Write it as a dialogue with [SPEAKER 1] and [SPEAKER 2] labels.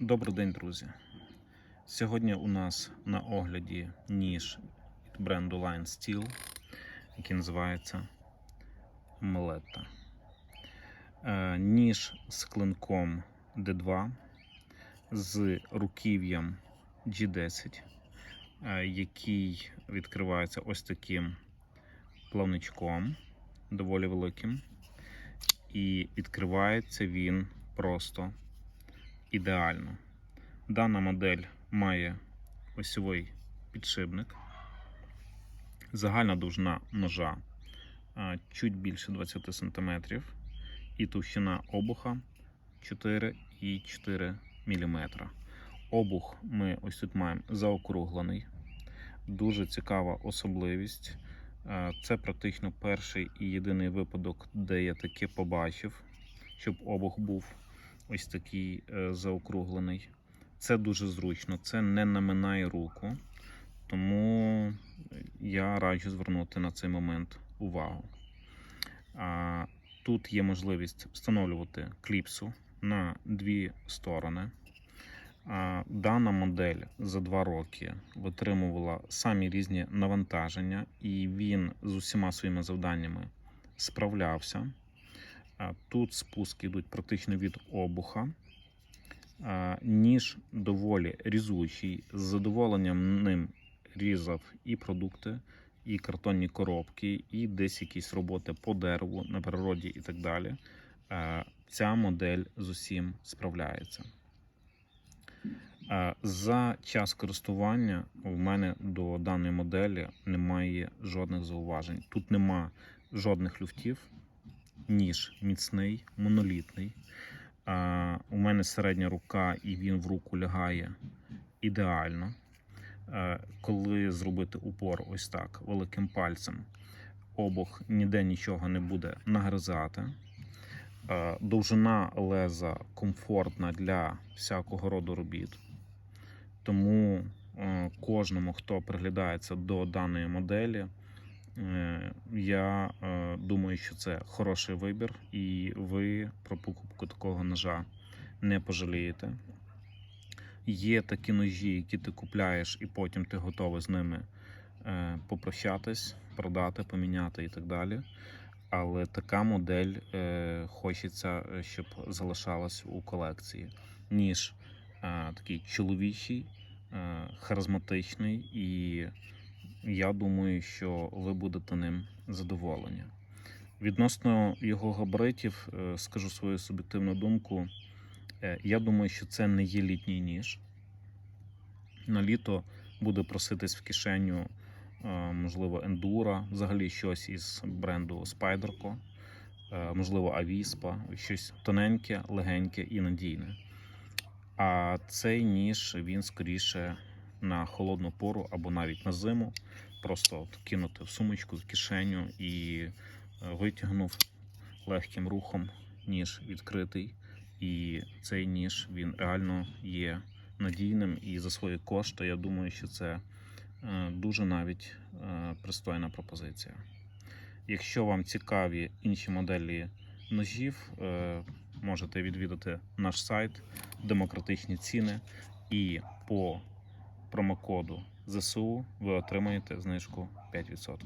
[SPEAKER 1] Добрий день, друзі. Сьогодні у нас на огляді ніж від бренду Line Steel, який називається. Е, Ніж з клинком D2 з руків'ям G10, е, який відкривається ось таким плавничком, доволі великим. І відкривається він просто ідеально. Дана модель має осьовий підшипник. Загальна довжина ножа чуть більше 20 см і товщина обуха 4,4 мм. Обух ми ось тут маємо заокруглений. Дуже цікава особливість. Це практично перший і єдиний випадок, де я таке побачив, щоб обух був ось такий е, заокруглений. Це дуже зручно, це не наминає руку, тому я раджу звернути на цей момент увагу. А, Тут є можливість встановлювати кліпсу на дві сторони. Дана модель за два роки витримувала самі різні навантаження, і він з усіма своїми завданнями справлявся. Тут спуски йдуть практично від обуха. Ніж доволі різучий. З задоволенням ним різав і продукти, і картонні коробки, і десь якісь роботи по дереву на природі і так далі. Ця модель з усім справляється. За час користування в мене до даної моделі немає жодних зауважень. Тут нема жодних люфтів ніж міцний, монолітний. А, у мене середня рука, і він в руку лягає ідеально. А, коли зробити упор ось так великим пальцем, обух ніде нічого не буде нагризати. А, довжина леза комфортна для всякого роду робіт. Тому е, кожному, хто приглядається до даної моделі, Я е, думаю, що це хороший вибір, і ви про покупку такого ножа не пожалієте. Є такі ножі, які ти купляєш, і потім ти готовий з ними е, попрощатись, продати, поміняти і так далі. Але така модель е, хочеться, е, щоб залишалась у колекції, ніж е, такий чоловічий, е, харизматичний і я думаю, що ви будете ним задоволені. Відносно його габаритів, е, скажу свою суб'єктивну думку. Е, Я думаю, що це не є літній ніж. На літо буде проситись в кишеню, е, можливо, ендура, взагалі щось із бренду е, можливо, Avispa, щось тоненьке, легеньке і надійне. А цей ніж він скоріше на холодну пору або навіть на зиму. Просто от кинути в сумочку в кишеню і е, витягнув легким рухом ніж відкритий. І цей ніж він реально є надійним. І за свої кошти я думаю, що це е, дуже навіть е, пристойна пропозиція. Якщо вам цікаві інші моделі ножів, можете відвідати наш сайт, демократичні ціни і по промокоду ЗСУ ви отримаєте знижку 5%.